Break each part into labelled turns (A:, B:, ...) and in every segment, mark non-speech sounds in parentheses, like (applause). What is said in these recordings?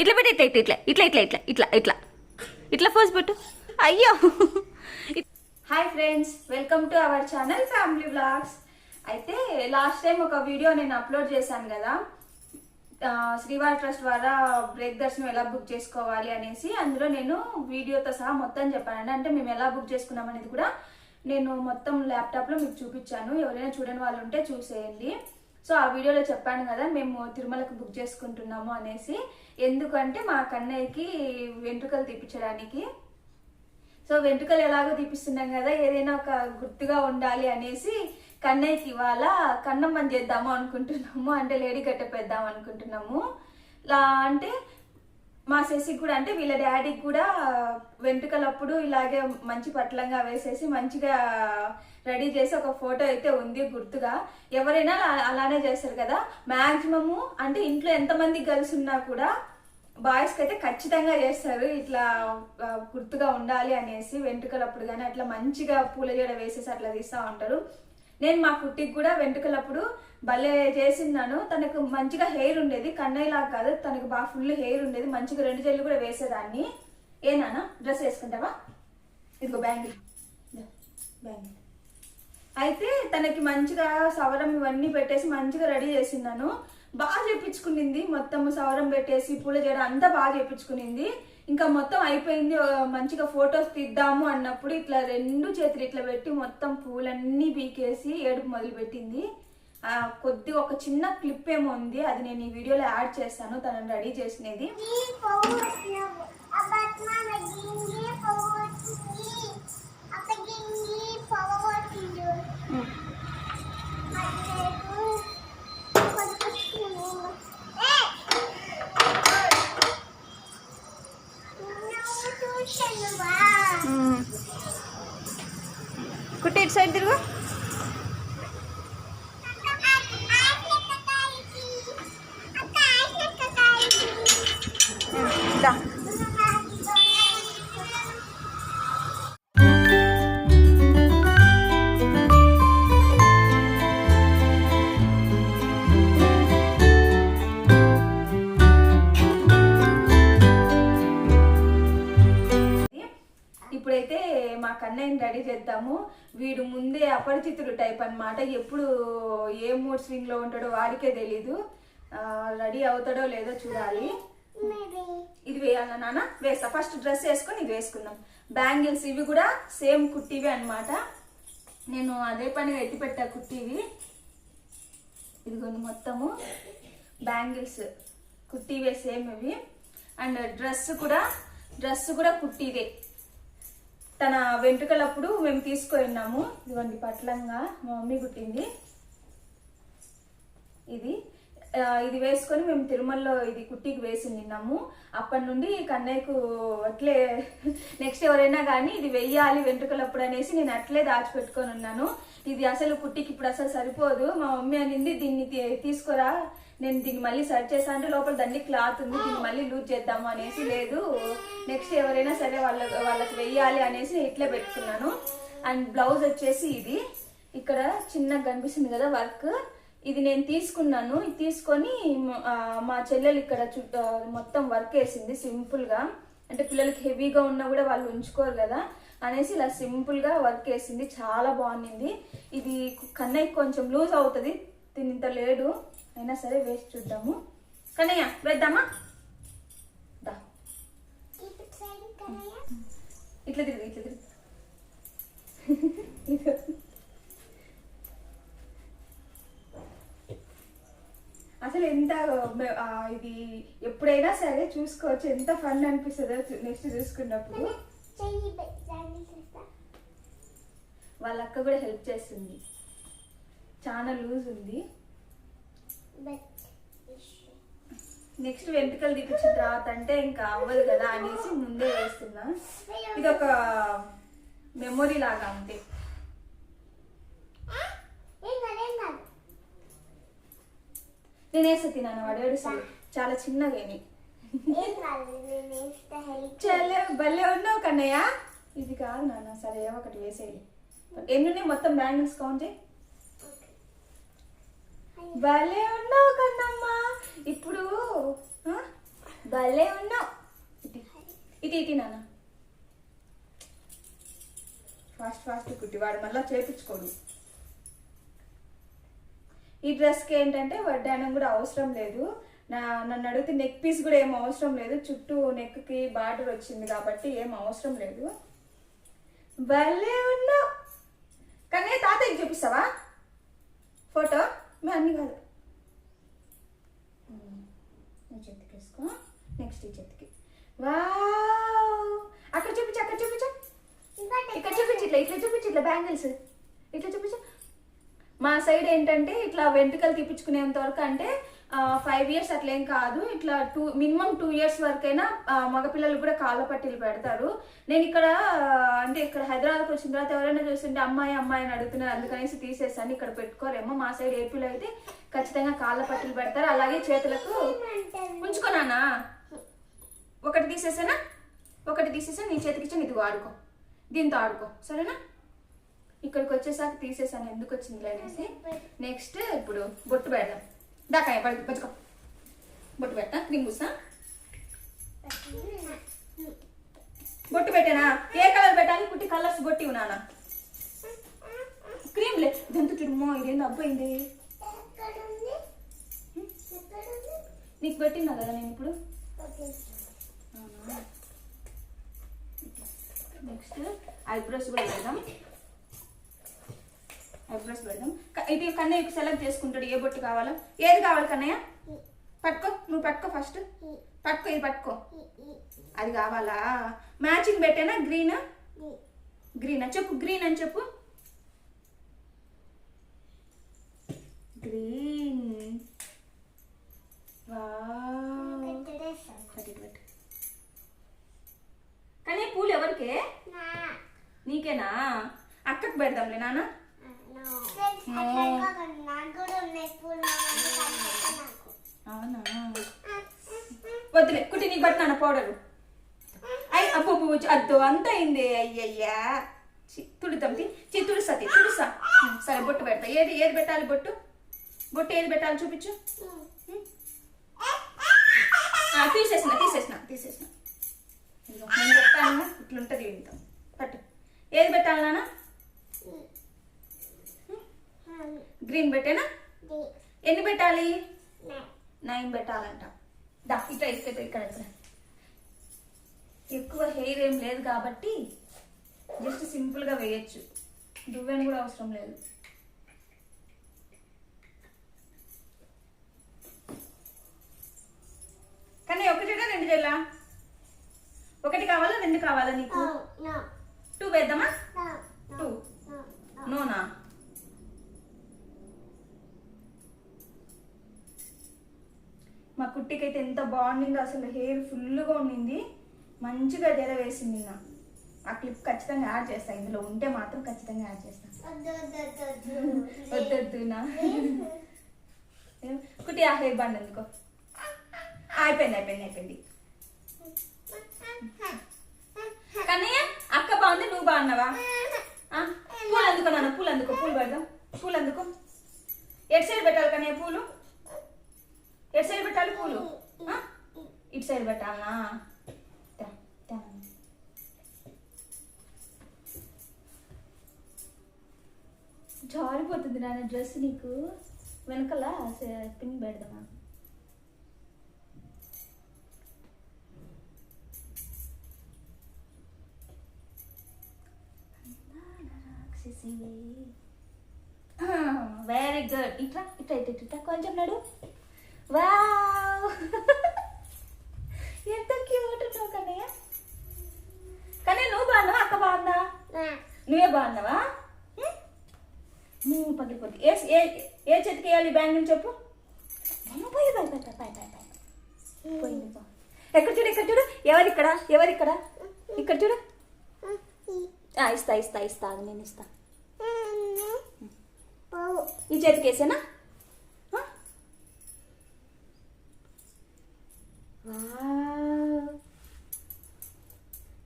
A: ఇట్లా పెట్టి ఇట్లా ఇట్లా ఇట్లా ఇట్లా ఇట్లా ఇట్లా ఇట్లా. ఇట్లా ఫోజ్ పెట్టు. అయ్యో. Hi friends welcome to our channel family blogs అయితే లాస్ట్ టైం ఒక వీడియో నేను అప్లోడ్ చేశాను కదా. శ్రీవారి ట్రస్ట్ ద్వారా బ్రేక్ దర్శనం ఎలా బుక్ చేసుకోవాలి అనేసి అందులో నేను వీడియోతో సహా మొత్తం చెప్పానండి. అంటే మేము ఎలా బుక్ చేసుకున్నాం అనేది కూడా నేను మొత్తం ల్యాప్టాప్లో మీకు చూపించాను. ఎవరైనా చూడని వాళ్ళు ఉంటే చూసేయండి. సో ఆ వీడియోలో చెప్పాను కదా మేము తిరుమలకు బుక్ చేసుకుంటున్నాము అనేసి. ఎందుకంటే మా కన్నయ్యకి వెంట్రుకలు తీపించడానికి సో వెంట్రుకలు ఎలాగో తీపిస్తున్నాం కదా ఏదైనా ఒక గుర్తుగా ఉండాలి అనేసి కన్నయ్యకి ఇవాళ కన్నమ్మని చేద్దాము అనుకుంటున్నాము అంటే లేడీ కట్టపెద్దాం అనుకుంటున్నాము. లా అంటే మా శశికి కూడా అంటే వీళ్ళ డాడీకి కూడా వెంట్రుకలప్పుడు ఇలాగే మంచి పట్లంగా వేసేసి మంచిగా రెడీ చేసి ఒక ఫోటో అయితే ఉంది గుర్తుగా. ఎవరైనా అలానే చేస్తారు కదా. మ్యాక్సిమము అంటే ఇంట్లో ఎంతమంది గర్ల్స్ ఉన్నా కూడా బాయ్స్కి అయితే ఖచ్చితంగా చేస్తారు. ఇట్లా గుర్తుగా ఉండాలి అనేసి వెంట్రుకలప్పుడు కానీ అట్లా మంచిగా పూల జడ వేసేసి అట్లా తీస్తా ఉంటారు. నేను మా కుట్టికి కూడా వెంట్రుకలప్పుడు భలే చేసిన్నాను. తనకు మంచిగా హెయిర్ ఉండేది. కన్నయ్యలా కాదు తనకు బాగా ఫుల్ హెయిర్ ఉండేది. మంచిగా రెండు జల్లు కూడా వేసేదాన్ని. ఏనానా డ్రెస్ వేసుకుంటావా? ఇదిగో బ్యాంగిల్. బ్యాంగిల్. అయితే తనకి మంచిగా సవరం ఇవన్నీ పెట్టేసి మంచిగా రెడీ చేసిన్నాను బాగా చేపించుకునింది. మొత్తం సవరం పెట్టేసి పూల జడ అంతా బాగా చేపించుకునింది. ఇంకా మొత్తం అయిపోయింది. మంచిగా ఫొటోస్ తీద్దాము అన్నప్పుడు ఇట్లా రెండు చేతులు ఇట్లా పెట్టి మొత్తం పూలన్నీ పీకేసి ఏడుపు మొదలు పెట్టింది కొద్దిగా ఒక చిన్న క్లిప్ ఏమో ఉంది. అది నేను ఈ వీడియోలో యాడ్ చేస్తాను. తనని రెడీ చేసినది. కుట్టి ఇటు సైడ్ తిరుగు దా రెడీ చేద్దాము. వీడు ముందే అపరిచితుడు టైప్ అనమాట ఎప్పుడు ఏ మూడ్ స్వింగ్లో ఉంటాడో వాడికే తెలీదు. రెడీ అవుతాడో లేదో చూడాలి. ఇది వేయాలా నాన్న? వేస్తా. ఫస్ట్ డ్రెస్ వేసుకొని ఇది వేసుకుందాం. బ్యాంగిల్స్ ఇవి కూడా సేమ్ కుట్టివి అన్నమాట. నేను అదే పని ఎత్తి పెట్టా కుట్టివి. ఇదిగోండి మొత్తము. బ్యాంగిల్స్ కుట్టివే సేమ్ ఇవి. అండ్ డ్రెస్ కూడా డ్రెస్ కూడా కుట్టిదే. తన వెంట్రుకలప్పుడు మేము తీసుకున్నాము ఇదిగోండి పట్లంగా మా మమ్మీ కుట్టింది. ఇది ఇది వేసుకొని మేము తిరుమలలో ఇది కుట్టికి వేసి నిన్నాము. అప్పటి నుండి కన్నయ్యకు అట్లే నెక్స్ట్ ఎవరైనా కానీ ఇది వెయ్యాలి వెంట్రుకలప్పుడు అనేసి నేను అట్లే దాచిపెట్టుకొని ఉన్నాను. ఇది అసలు కుట్టికి ఇప్పుడు అసలు సరిపోదు. మా మమ్మీ అనింది దీన్ని తీ- నేను దీన్ని మళ్ళీ సర్చ్ చేసా అంటే లోపల దండి క్లాత్ ఉంది దీన్ని మళ్ళీ లూజ్ చేద్దాము అనేసి లేదు. నెక్స్ట్ ఎవరైనా సరే వాళ్ళ వాళ్ళకి వెయ్యాలి అనేసి ఇట్లే పెట్టుకున్నాను. అండ్ బ్లౌజ్ వచ్చేసి ఇది. ఇక్కడ చిన్నగా కనిపిస్తుంది కదా వర్క్. ఇది నేను తీసుకున్నాను. ఇది తీసుకొని మా చెల్లెలు ఇక్కడ మొత్తం వర్క్ వేసింది సింపుల్గా అంటే పిల్లలకి హెవీగా ఉన్నా కూడా వాళ్ళు ఉంచుకోరు కదా అనేసి ఇలా సింపుల్గా వర్క్ వేసింది. చాలా బాగుంది ఇది కన్నయ్య కొంచెం లూజ్ అవుతుంది. తినంత లేడు అయినా సరే వేసి చూద్దాము. కన్నయ్య వేద్దామా? దా. ఇట్లా తిరుగు ఇట్లా తిరుగు. (laughs) అసలు ఎంత ఇది ఎప్పుడైనా సరే చూసుకోవచ్చు. ఎంత ఫన్ అనిపిస్తుందో నెక్స్ట్ చూసుకున్నప్పుడు. వాళ్ళ అక్క కూడా హెల్ప్ చేస్తుంది. చాలా లూజ్ ఉంది. నెక్స్ట్ వెంట్రుకలు తీపించిన తర్వాత అంటే ఇంకా అవ్వదు కదా అనేసి ముందే వేస్తున్నా. ఇది ఒక మెమొరీ లాగా అంతే. నేను తిన్నాను వాడు చాలా చిన్నగాని భలే ఉన్నావు కన్నయ్య. ఇది కాదు నాన్న సరే ఒకటి వేసేది ఎన్నున్నాయి మొత్తం బ్యాంగిల్స్ కౌంట్ చేయి? భలే ఉన్నావు కన్నమ్మా. ఇప్పుడు భలే ఉన్నావు. ఇది ఇది నాన్న. ఫాస్ట్ ఫాస్ట్ కుట్టి వాడు మళ్ళీ చేపించుకోడు. ఈ డ్రెస్కి ఏంటంటే వడ్డానం కూడా అవసరం లేదు. నా నన్ను అడిగితే నెక్ పీస్ కూడా ఏం అవసరం లేదు. చుట్టూ నెక్కి బార్డర్ వచ్చింది కాబట్టి ఏం అవసరం లేదు. భలే ఉన్నావు కానీ తాతయ్యకి చూపిస్తావా ఫోటో మీ అన్ని కాదు ఈ చేతికి వేసుకో నెక్స్ట్ ఈ చేతికి వావ్! అక్కడ చూపించు అక్కడ చూపించు. ఇక్కడ చూపించు ఇట్లా ఇట్లా చూపించు ఇట్లా బ్యాంగిల్స్. ఇట్లా చూపించు. మా సైడ్ ఏంటంటే ఇట్లా వెంట్రుకలు తీపించుకునేంత వరకు అంటే ఫైవ్ ఇయర్స్ అట్లేం కాదు. ఇట్లా టూ మినిమం టూ ఇయర్స్ వరకైనా మగపిల్లలు కూడా కాళ్ళ పట్టీలు పెడతారు. నేను ఇక్కడ అంటే ఇక్కడ హైదరాబాద్కి వచ్చిన తర్వాత ఎవరైనా చూస్తుంటే అమ్మాయి అమ్మాయి అని అడుగుతున్నారు. అందుకనేసి తీసేసాను ఇక్కడ పెట్టుకోరేమో. మా సైడ్ ఏపీలో అయితే ఖచ్చితంగా కాళ్ళ పట్టీలు పెడతారు. అలాగే చేతులకు ఉంచుకోనానా ఒకటి తీసేసానా? ఒకటి తీసేసా నీ చేతికి ఇచ్చాను ఇదిగో ఆడుకో దీంతో ఆడుకో. సరేనా? ఇక్కడికి వచ్చేసాక తీసేసాను. ఎందుకు వచ్చింది అనేసి? నెక్స్ట్ ఇప్పుడు బొట్టు పెడదాం. దాకాయ పడు పచ్చుకో బొట్టు పెట్టా క్రీమ్ పూసా? బొట్టు పెట్టానా? ఏ కలర్ పెట్టాలి? పుట్టి కలర్స్ బొట్టి ఉన్నానా? క్రీమ్ లే. ఇదంతా చూడమ్మో ఇదేంది అబ్బాయింది నీకు పెట్టినా కదా నేను ఇప్పుడు? నెక్స్ట్ ఐబ్రోస్ కూడా పెడదాం ఐబ్రోస్ పెడదాం ఇది కన్నయ్య సెలెక్ట్ చేసుకుంటాడు. ఏ బొట్టు కావాలో. ఏది కావాలి కన్నయ్య? పట్టుకో. నువ్వు పట్టుకో ఫస్ట్ పట్టుకో ఇది పట్టుకో. అది కావాలా? మ్యాచింగ్ పెట్టానా? గ్రీన్ గ్రీనా చెప్పు. గ్రీన్ అని చెప్పు. గ్రీన్ వా నాన్న? అవునా? వద్దులే కుట్టి నీకు పట్టినాను పౌడరు. అయ్యి అబ్బో అబ్బో, అద్దు అంత అయింది అయ్యయ్యా. చి, తుడుతాం తి చి తుడుసా తి, తుడుసా. సరే బొట్టు పెడతా. ఏది ఏది పెట్టాలి బొట్టు? బొట్టు ఏది పెట్టాలి చూపించు. తీసేసిన తీసేసిన తీసేసిన. నేను చెప్తాను ఇట్లుంటుంది ఇంత పట్టు. ఏది పెట్టాలి నాన్న? గ్రీన్ పెట్టేనా? ఎన్ని పెట్టాలి? నైన్. పెట్టాలంట. దా ఇట్లా ఇక్కడ ఇక్కడ ఎక్కువ హెయిర్ ఏం లేదు కాబట్టి జస్ట్ సింపుల్గా వేయచ్చు. దువ్వెన కూడా అవసరం లేదు. కానీ ఒకటి రెండు చెల్లా ఒకటి కావాలా? రెండు కావాలా నీకు? టూ వేద్దామా? టూ నోనా మా అయితే ఎంత బాగుండిందో అసలు హెయిర్ ఫుల్గా ఉండింది. మంచిగా జడ వేసింది నా ఆ క్లిప్ ఖచ్చితంగా యాడ్ చేస్తా ఇందులో ఉంటే మాత్రం ఖచ్చితంగా యాడ్ చేస్తా. వద్దొద్దునా? కుట్టి ఆ హెయిర్ బాండ్ ఎందుకో అయిపోయింది అయిపోయింది అయిపోయింది. కన్నయ్య అక్క బాగుంది నువ్వు బాగున్నావా ఆ, పూలు అందుకో నాన్న పూలు అందుకో పూలు పెడదాం పూలు అందుకో ఎటు సైడ్ పెట్టాలి కన్నయ్య పూలు ఎటు సైడ్ పెట్టాలి పూలు ఆ? ఇటు సైడ్ పెట్టాలనా దా, దా. జారిపోతుంది నీకు? వెనకాల పిన్ పెడదామా? వెరీ గుడ్ ఇట్రా ఇట్రా ఇట్రా ఇట్రా కొంచెం నడు. వావ్. (laughs) ఎంత క్యూట్ ఉన్నావు కన్నయ్య. కానీ నువ్వు బాగున్నావా? అక్క బాగుందా? నువ్వే బాగున్నావా? పగిలిపోతుంది ఏ ఏ ఏ చేతికి వేయాలి బ్యాంగిల్ చెప్పు. పోయి పోయి పోయి పోయి పోయి పోయి పోయింది. ఎక్కడ చూడు ఇక్కడ చూడు. ఎవరు ఇక్కడ ఎవరు ఇక్కడ ఇక్కడ చూడు ఇస్తా ఇస్తా ఇస్తా ఆగు, నేను ఇస్తా. ఈ చేతికి వేసేనా.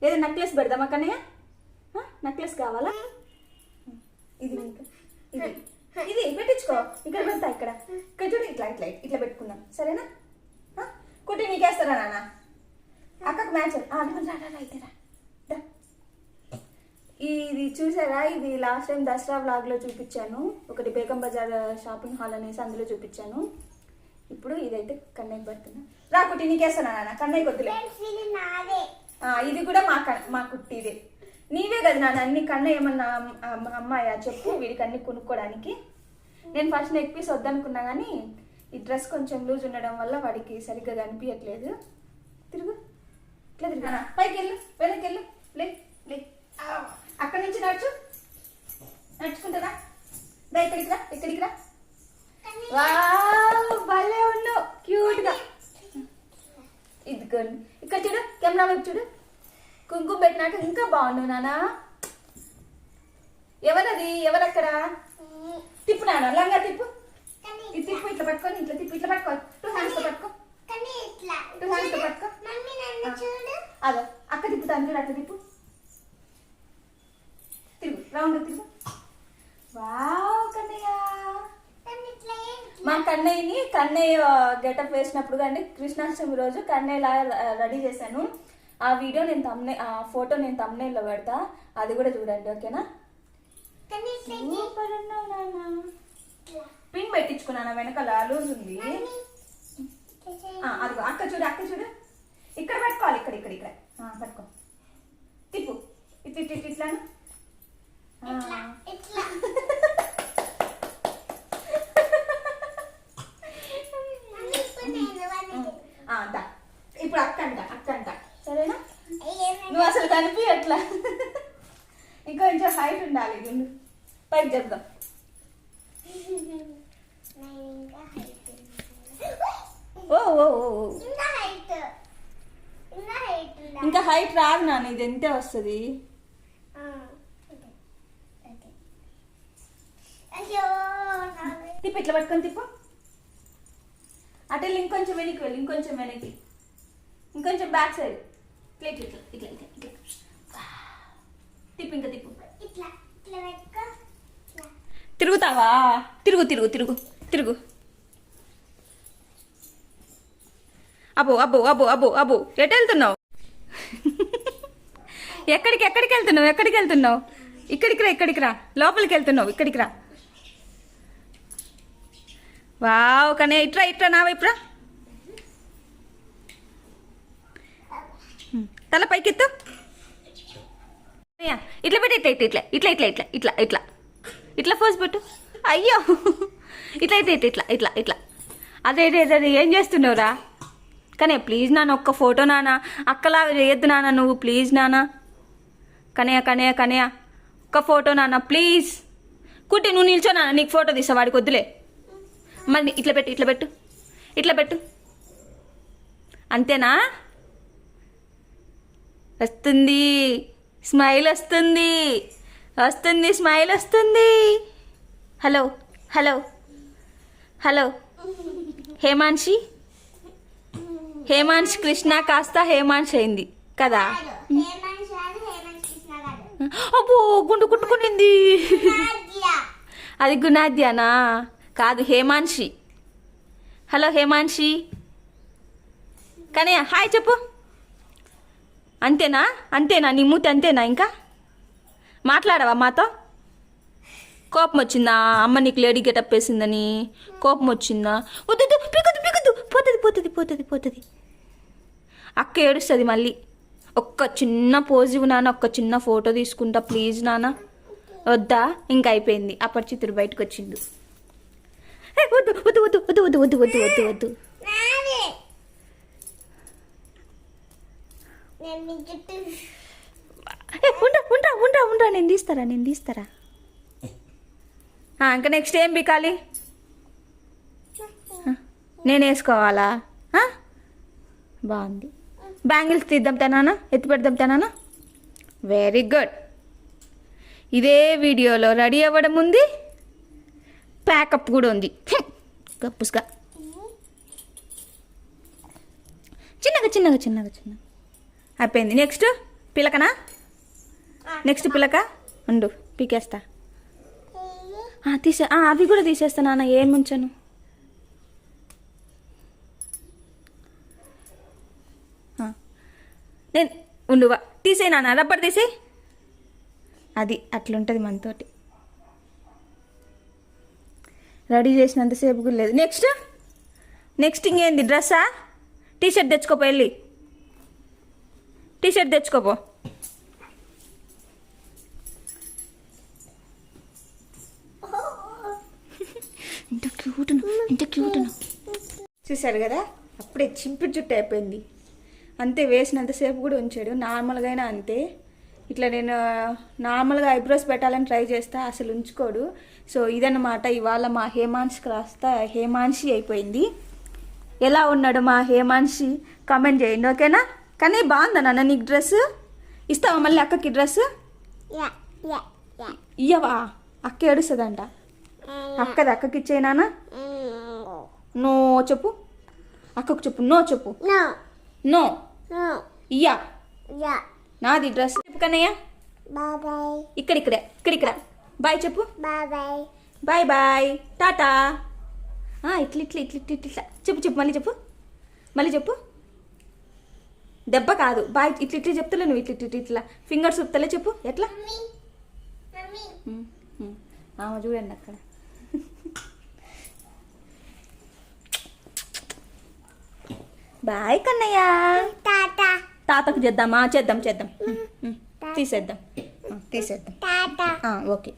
A: ఏదో నెక్లెస్ పెడదామా కన్నయ్య? నెక్లెస్ కావాలా? ఇది నీకు. ఇది. ఇది పెట్టించుకో. ఇక్కడ పెడతా ఇక్కడ. ఇక్కడ చూడు ఇట్లా ఇట్లా ఇట్లా పెట్టుకుందాం. సరేనా? కుట్టి నీకేస్తారా నాన్న? అక్కకు మ్యాచ్ అయితే రా. ఇది చూసారా? ఇది లాస్ట్ టైం దసరా వ్లాగ్లో చూపించాను. ఒకటి బేగం బజార్ షాపింగ్ హాల్ అనేసి అందులో చూపించాను. ఇప్పుడు ఇదైతే కన్నయ్య పడుతున్నా. రా కుట్టి నీకేస్తానా నాన్న? కన్నయ్య కొద్దులే
B: ఇది
A: కూడా మా మా కుట్టిదే. నీవే కదా నాన్న అన్ని కన్న ఏమన్నా అమ్- అమ్- అమ్మాయా? చెప్పు వీడికి అన్ని కొనుక్కోవడానికి నేను ఫస్ట్ నెక్ పీస్ వద్దనుకున్నా కానీ ఈ డ్రెస్ కొంచెం లూజ్ ఉండడం వల్ల వాడికి సరిగ్గా కనిపించట్లేదు తిరుగు. ఇట్లా తిరుగు. పైకి వెళ్ళు వెనక్కి వెళ్ళు లే లే. అక్కడి నుంచి నడుచు. నడుచుకుంటారా. దా ఇక్కడికి రా ఇక్కడికి రా. వావ్, భలే ఉన్నావు. క్యూట్గా. ఇదిగోండి. ఇక్కడ చూడు కెమెరా వైపు చూడు. కుంకుమ పెట్టినాక ఇంకా బాగున్నావు నానా. ఎవరది? ఎవరక్కడ? తిప్పు నాన్న లంగా తిప్పు. ఇది తిప్పు ఇట్లా పట్టుకొని ఇట్లా తిప్పు ఇట్లా పట్టుకో. టూ హ్యాండ్స్తో పట్టుకో. టూ హ్యాండ్స్తో పట్టుకో. అదో అక్క తిప్పుతాను చూడు అట్లా తిప్పు. తిరుగు రౌండ్ తిరుగు వావ్ కన్నయ్య. మా కన్నయ్యని కన్నయ్య గెటప్ వేసినప్పుడు కానీ కృష్ణాష్టమి రోజు కన్నయ్యలా రెడీ చేశాను. ఆ వీడియో నేను తమ్నే ఆ ఫోటో నేను తమ్నేల్లో పెడతా. అది కూడా చూడండి ఓకేనా? పిన్ పెట్టించుకున్నాను వెనకాల లూజ్ ఉంది. అదిగో అక్క చూడు అక్క చూడు. ఇక్కడ పట్టుకోవాలి ఇక్కడ ఇక్కడ ఇక్కడ. పట్టుకో. తిప్పు. ఇటు ఇటు ఇటు ఇట్లా
B: ఇట్లా ఇట్లా. మమ్మీ ఇప్పుడు నేను వాడిని
A: దా. ఇప్పుడు అక్క అంట అక్క అంట. సరేనా? నువ్వు అసలు కనిపి ఎట్లా ఇంకొంచెం హైట్ ఉండాలి నిన్ను పైకి చెప్దాం.
B: ఇంకా
A: ఓ ఓ ఓ.
B: ఇంకా హైట్ ఇంకా
A: ఇంకా రాదు నాన్న ఇది ఎంతే వస్తుంది. తిప్పు ఇట్లా పట్టుకొని తిప్పు. అటు వెళ్ళి ఇంకొంచెం వెనక్కి వెళ్ళి ఇంకొంచెం వెనక్కి. ఇంకొంచెం బ్యాక్ సైడ్ ఇట్లా ఇట్లా ఇట్లా ఇట్లా ఇట్లా. తిప్పు ఇంకా తిప్పు.
B: ఇట్లా ఇట్లా
A: తిరుగుతావా? తిరుగు తిరుగు తిరుగు తిరుగు. అబ్బో అబ్బో అబ్బో అబ్బో అబ్బో. ఎటు వెళ్తున్నావు? ఎక్కడికి ఎక్కడికి వెళ్తున్నావు? ఎక్కడికి వెళ్తున్నావు? ఇక్కడికి రా ఇక్కడికి రా. లోపలికి వెళ్తున్నావు ఇక్కడికి రా. వావ్ కానీ ఇట్రా ఇట్రా నా వైపు రా హ్మ్. తల పైకెత్తు ఇట్లా పెట్టి ఇట్లా ఇట్లా ఇట్లా ఇట్లా ఇట్లా ఇట్లా ఇట్లా ఇట్లా ఫోజ్ పెట్టు అయ్యో ఇట్లా ఇట్లా ఇట్లా ఇట్లా ఇట్లా ఇట్లా అదే అదే అదే, ఏం చేస్తున్నావురా కానీ ప్లీజ్ నాన్న ఒక్క ఫోటో నాన్న అక్కలా చేయొద్దు నాన్న నువ్వు ప్లీజ్ నాన్న కనయ్య కనయ్య కనయ్య ఒక్క ఫోటో నాన్న ప్లీజ్ కుట్టి నువ్వు నిల్చో నాన్న నీకు ఫోటో తీసా వాడికి వద్దులే మరి ఇట్లా పెట్టు ఇట్లా పెట్టు ఇట్లా పెట్టు అంతేనా వస్తుంది. స్మైల్ వస్తుంది. వస్తుంది స్మైల్ వస్తుంది. Hello hello hello. Hemanshi Hemansh Krishna కాస్త హేమాన్ష్ అయింది కదా? అబ్బో గుండు కుట్టుకునింది. అది గుణాద్యానా కాదు హేమాన్షి హలో హేమాన్షి కానీ హాయ్ చెప్పు. అంతేనా? అంతేనా? నీ మూతి అంతేనా ఇంకా? మాట్లాడవా మాతో? కోపం వచ్చిందా? అమ్మ నీకు లేడీ గెటప్ వేసిందని కోపం వచ్చిందా? వద్దు పిగదు పిగదు పోతుంది పోతుంది పోతుంది పోతుంది. అక్క ఏడుస్తుంది మళ్ళీ. ఒక్క చిన్న పోజివ్ నాన్న ఒక్క చిన్న ఫోటో తీసుకుంటా ప్లీజ్ నాన్న. వద్దా? ఇంకా అయిపోయింది. అపరిచితుడు బయటకు వచ్చిండు ఏ, వద్దు వద్దు వద్దు వద్దు వద్దు వద్దు వద్దు వద్దు వద్దు
B: నాదే నేను మీ చుట్టూ
A: ఏ, ఉండ్రా ఉండ్రా ఉండ్రా ఉండ్రా. నేను తీస్తారా నేను తీస్తారా? ఇంకా నెక్స్ట్ ఏం బికాలి నేను వేసుకోవాలా? బాగుంది. బ్యాంగిల్స్ తీద్దాం తనానా ఎత్తి పెడదాం తనానా వెరీ గుడ్ ఇదే వీడియోలో రెడీ అవ్వడం ఉంది. ప్యాకప్ కూడా ఉంది. గప్పుస్గా చిన్నగా చిన్నగా చిన్నగా చిన్నగా. అయిపోయింది. నెక్స్ట్ పిలకనా? నెక్స్ట్ పిలక? ఉండు పీకేస్తా. తీసే అవి కూడా తీసేస్తా నాన్న ఏం ఉంచను? నేను ఉండువా తీసేయి నాన్న రబ్బర్ తీసేయి. అది అట్లుంటుంది మనతోటి. రెడీ చేసినంతసేపు కూడా లేదు. నెక్స్ట్ నెక్స్ట్ ఇంకేంది? డ్రెస్సా టీషర్ట్ తెచ్చుకోపోయి వెళ్ళి. టీ షర్ట్ తెచ్చుకోపో. ఇంత క్యూట్ ఇంత క్యూట్ చూశారు కదా? అప్పుడే చింపి జుట్టు అయిపోయింది. అంతే వేసినంతసేపు కూడా ఉంచాడు. నార్మల్గా అయినా అంతే. ఇట్లా నేను నార్మల్గా ఐబ్రోస్ పెట్టాలని ట్రై చేస్తా అసలు ఉంచుకోడు. సో ఇదన్నమాట ఇవాళ మా హేమాన్షి కాస్త హేమాన్షి అయిపోయింది. ఎలా ఉన్నాడు మా హేమాన్షి? కామెంట్ చేయండి ఓకేనా? కానీ బాగుందా నాన్న నీకు డ్రెస్ ఇస్తావా మళ్ళీ అక్కకి డ్రెస్ ఇయ్యవా? అక్క ఏడుస్తుందంట. అక్కది అక్కకి ఇచ్చేనానా నో చెప్పు. అక్కకు చెప్పు. నో చెప్పు.
B: నో.
A: ఇయ్యా.
B: యా.
A: నాది డ్రెస్. చెప్పు కన్నయ్య. ఇక్కడ ఇక్కడ ఇక్కడ ఇక్కడ. బాయ్ చెప్పు.
B: Bye bye
A: bye. Bye tata ఇట్లా ఇట్లా ఇట్లా ఇట్లా ఇట్లా. చెప్పు చెప్పు మళ్ళీ చెప్పు. మళ్ళీ చెప్పు. దెబ్బ కాదు. బాయ్ ఇట్లా ఇట్లా చెప్తలే నువ్వు ఇట్లా ఇట్లా ఇట్లా. ఫింగర్స్ చూపుతలే చెప్పు. ఎట్లా. ఆమె చూడండి అక్కడ. బాయ్ కన్నయ్య. తాతకు చేద్దామా? చేద్దాం చేద్దాం. తీసేద్దాం. తీసేద్దాం. ఓకే.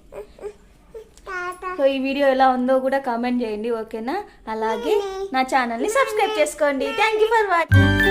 A: సో ఈ వీడియో ఎలా ఉందో కూడా కామెంట్ చేయండి ఓకేనా? అలాగే నా ఛానల్ని సబ్స్క్రైబ్ చేసుకోండి. Thank you for watching